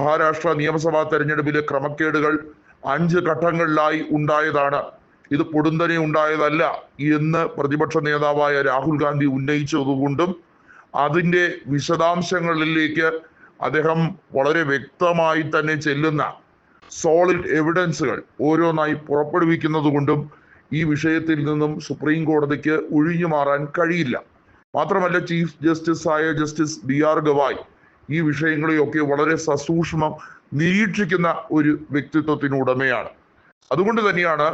മഹാരാഷ്ട്ര നിയമസഭാ തെരഞ്ഞെടുപ്പിലെ ക്രമക്കേടുകൾ അഞ്ച് ഘട്ടങ്ങളിലായി ഉണ്ടായതാണ്. ഇത് പൊടുന്തനെ ഉണ്ടായതല്ല എന്ന് പ്രതിപക്ഷ നേതാവായ രാഹുൽ ഗാന്ധി ഉന്നയിച്ചതുകൊണ്ടും അതിന്റെ വിശദാംശങ്ങളിലേക്ക് അദ്ദേഹം വളരെ വ്യക്തമായി തന്നെ ചെല്ലുന്ന സോളിഡ് എവിഡൻസുകൾ ഓരോന്നായി പുറപ്പെടുവിക്കുന്നത് കൊണ്ടും ഈ വിഷയത്തിൽ നിന്നും സുപ്രീം കോടതിക്ക് ഒഴിഞ്ഞു മാറാൻ കഴിയില്ല. മാത്രമല്ല ചീഫ് ജസ്റ്റിസ് ആയ ജസ്റ്റിസ് ബി ആർ ഗവായ് ഈ വിഷയങ്ങളെയൊക്കെ വളരെ സസൂക്ഷ്മം നിരീക്ഷിക്കുന്ന ഒരു വ്യക്തിത്വത്തിനുടമയാണ്. അതുകൊണ്ട് തന്നെയാണ്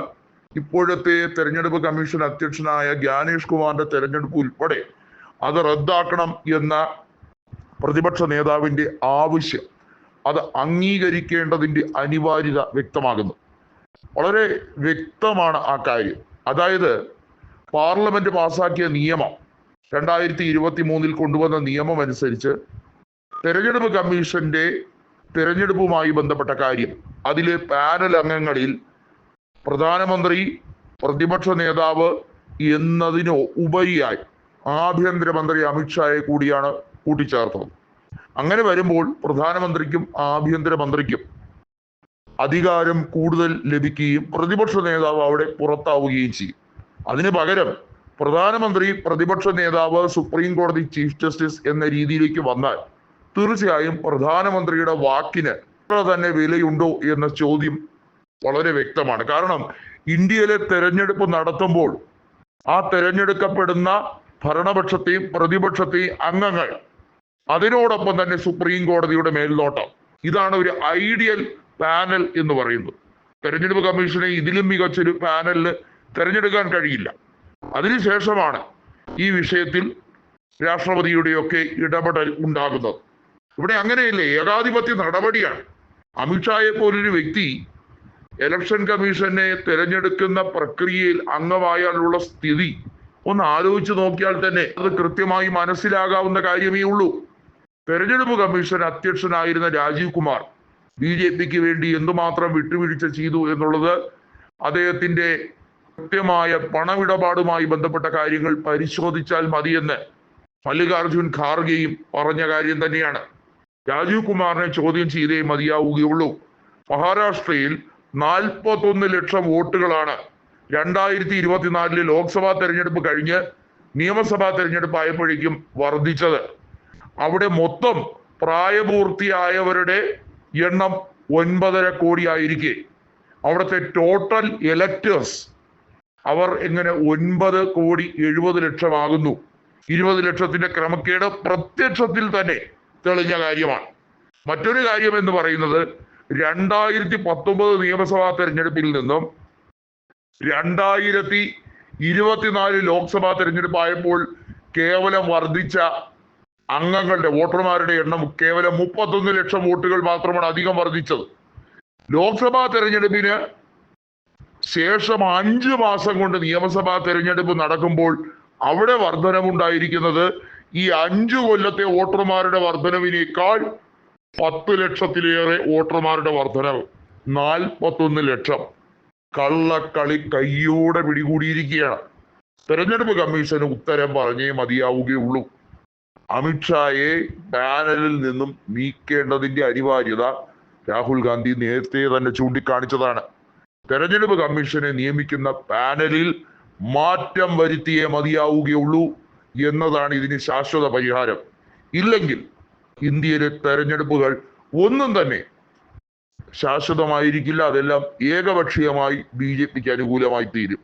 ഇപ്പോഴത്തെ തെരഞ്ഞെടുപ്പ് കമ്മീഷൻ അധ്യക്ഷനായ ജ്ഞാനേഷ് കുമാറിന്റെ തെരഞ്ഞെടുപ്പ് ഉൾപ്പെടെ അത് റദ്ദാക്കണം എന്ന പ്രതിപക്ഷ നേതാവിന്റെ ആവശ്യം അത് അംഗീകരിക്കേണ്ടതിന്റെ അനിവാര്യത വ്യക്തമാകുന്നു. വളരെ വ്യക്തമാണ് ആ കാര്യം. അതായത് പാർലമെന്റ് പാസാക്കിയ നിയമം രണ്ടായിരത്തി ഇരുപത്തി മൂന്നിൽ കൊണ്ടുവന്ന നിയമം അനുസരിച്ച് തെരഞ്ഞെടുപ്പ് കമ്മീഷന്റെ തെരഞ്ഞെടുപ്പുമായി ബന്ധപ്പെട്ട കാര്യം. അതിലെ പാനൽ അംഗങ്ങളിൽ പ്രധാനമന്ത്രി പ്രതിപക്ഷ നേതാവ് എന്നതിന് ഉപരിയായി ആഭ്യന്തരമന്ത്രി അമിത്ഷായെ കൂടിയാണ് കൂട്ടിച്ചേർത്തത്. അങ്ങനെ വരുമ്പോൾ പ്രധാനമന്ത്രിക്കും ആഭ്യന്തരമന്ത്രിക്കും അധികാരം കൂടുതൽ ലഭിക്കുകയും പ്രതിപക്ഷ നേതാവ് അവിടെ പുറത്താവുകയും ചെയ്യും. അതിന് പകരം പ്രധാനമന്ത്രി പ്രതിപക്ഷ നേതാവ് സുപ്രീം കോടതി ചീഫ് ജസ്റ്റിസ് എന്ന രീതിയിലേക്ക് വന്നാൽ തീർച്ചയായും പ്രധാനമന്ത്രിയുടെ വാക്കിന് ഇത്ര തന്നെ വിലയുണ്ടോ എന്ന ചോദ്യം വളരെ വ്യക്തമാണ്. കാരണം ഇന്ത്യയിലെ തെരഞ്ഞെടുപ്പ് നടത്തുമ്പോൾ ആ തെരഞ്ഞെടുക്കപ്പെടുന്ന ഭരണപക്ഷത്തെയും പ്രതിപക്ഷത്തെയും അംഗങ്ങൾ അതിനോടൊപ്പം തന്നെ സുപ്രീം കോടതിയുടെ മേൽനോട്ടം. ഇതാണ് ഒരു ഐഡിയൽ പാനൽ എന്ന് പറയുന്നത്. തെരഞ്ഞെടുപ്പ് കമ്മീഷനെ ഇതിലും മികച്ചൊരു പാനലിന് തെരഞ്ഞെടുക്കാൻ കഴിയില്ല. അതിനുശേഷമാണ് ഈ വിഷയത്തിൽ രാഷ്ട്രപതിയുടെയൊക്കെ ഇടപെടൽ ഉണ്ടാകുന്നത്. ഇവിടെ അങ്ങനെയല്ലേ? ഏകാധിപത്യ നടപടിയാണ്. അമിത്ഷായെ പോലൊരു വ്യക്തി ഇലക്ഷൻ കമ്മീഷനെ തിരഞ്ഞെടുക്കുന്ന പ്രക്രിയയിൽ അംഗമായാലുള്ള സ്ഥിതി ഒന്ന് ആലോചിച്ച് നോക്കിയാൽ തന്നെ അത് കൃത്യമായി മനസ്സിലാകാവുന്ന കാര്യമേ ഉള്ളൂ. തെരഞ്ഞെടുപ്പ് കമ്മീഷൻ അധ്യക്ഷനായിരുന്ന രാജീവ് കുമാർ ബി ജെ പിക്ക് വേണ്ടി എന്തുമാത്രം വിട്ടുവീഴ്ച ചെയ്തു എന്നുള്ളത് അദ്ദേഹത്തിന്റെ കൃത്യമായ പണമിടപാടുമായി ബന്ധപ്പെട്ട കാര്യങ്ങൾ പരിശോധിച്ചാൽ മതിയെന്ന് മല്ലികാർജുൻ ഖാർഗെയും പറഞ്ഞ കാര്യം തന്നെയാണ്. രാജീവ് കുമാറിനെ ചോദ്യം ചെയ്തേ മതിയാവുകയുള്ളൂ. മഹാരാഷ്ട്രയിൽ നാൽപ്പത്തൊന്ന് ലക്ഷം വോട്ടുകളാണ് രണ്ടായിരത്തി ഇരുപത്തിനാലിലെ ലോക്സഭാ തെരഞ്ഞെടുപ്പ് കഴിഞ്ഞ് നിയമസഭാ തെരഞ്ഞെടുപ്പ് ആയപ്പോഴേക്കും വർദ്ധിച്ചത്. അവിടെ മൊത്തം പ്രായപൂർത്തിയായവരുടെ എണ്ണം ഒൻപതര കോടി ആയിരിക്കെ. അവിടുത്തെ ടോട്ടൽ എലക്ടേഴ്സ് അവർ എങ്ങനെ ഒൻപത് കോടി എഴുപത് ലക്ഷമാകുന്നു? ഇരുപത് ലക്ഷത്തിന്റെ ക്രമക്കേട് പ്രത്യക്ഷത്തിൽ തന്നെ തെളിഞ്ഞ കാര്യമാണ്. മറ്റൊരു കാര്യം എന്ന് പറയുന്നത് രണ്ടായിരത്തി പത്തൊമ്പത് നിയമസഭാ തെരഞ്ഞെടുപ്പിൽ നിന്നും രണ്ടായിരത്തി ഇരുപത്തിനാല് ലോക്സഭാ തെരഞ്ഞെടുപ്പ് ആയപ്പോൾ കേവലം വർദ്ധിച്ച അംഗങ്ങളുടെ വോട്ടർമാരുടെ എണ്ണം കേവലം മുപ്പത്തൊന്ന് ലക്ഷം വോട്ടുകൾ മാത്രമാണ് അധികം വർദ്ധിച്ചത്. ലോക്സഭാ തെരഞ്ഞെടുപ്പിന് ശേഷം അഞ്ച് മാസം കൊണ്ട് നിയമസഭാ തെരഞ്ഞെടുപ്പ് നടക്കുമ്പോൾ അവിടെ വർധനവുണ്ടായിരിക്കുന്നത് ഈ അഞ്ചു കൊല്ലത്തെ വോട്ടർമാരുടെ വർധനവിനേക്കാൾ പത്ത് ലക്ഷത്തിലേറെ വോട്ടർമാരുടെ വർധനവ്. നാൽപ്പത്തൊന്ന് ലക്ഷം. കള്ളക്കളി കയ്യോടെ പിടികൂടിയിരിക്കുകയാണ്. തെരഞ്ഞെടുപ്പ് കമ്മീഷന് ഉത്തരം പറഞ്ഞേ മതിയാവുകയുള്ളൂ. അമിത്ഷായെ പാനലിൽ നിന്നും നീക്കേണ്ടതിന്റെ അനിവാര്യത രാഹുൽ ഗാന്ധി നേരത്തെ തന്നെ ചൂണ്ടിക്കാണിച്ചതാണ്. തെരഞ്ഞെടുപ്പ് കമ്മീഷനെ നിയമിക്കുന്ന പാനലിൽ മാറ്റം വരുത്തിയേ മതിയാവുകയുള്ളൂ. എന്നതാണ് ഇതിന് ശാശ്വത പരിഹാരം. ഇല്ലെങ്കിൽ ഇന്ത്യയിലെ തെരഞ്ഞെടുപ്പുകൾ ഒന്നും തന്നെ ശാശ്വതമായിരിക്കില്ല. അതെല്ലാം ഏകപക്ഷീയമായി ബി ജെ പിക്ക് അനുകൂലമായി തീരും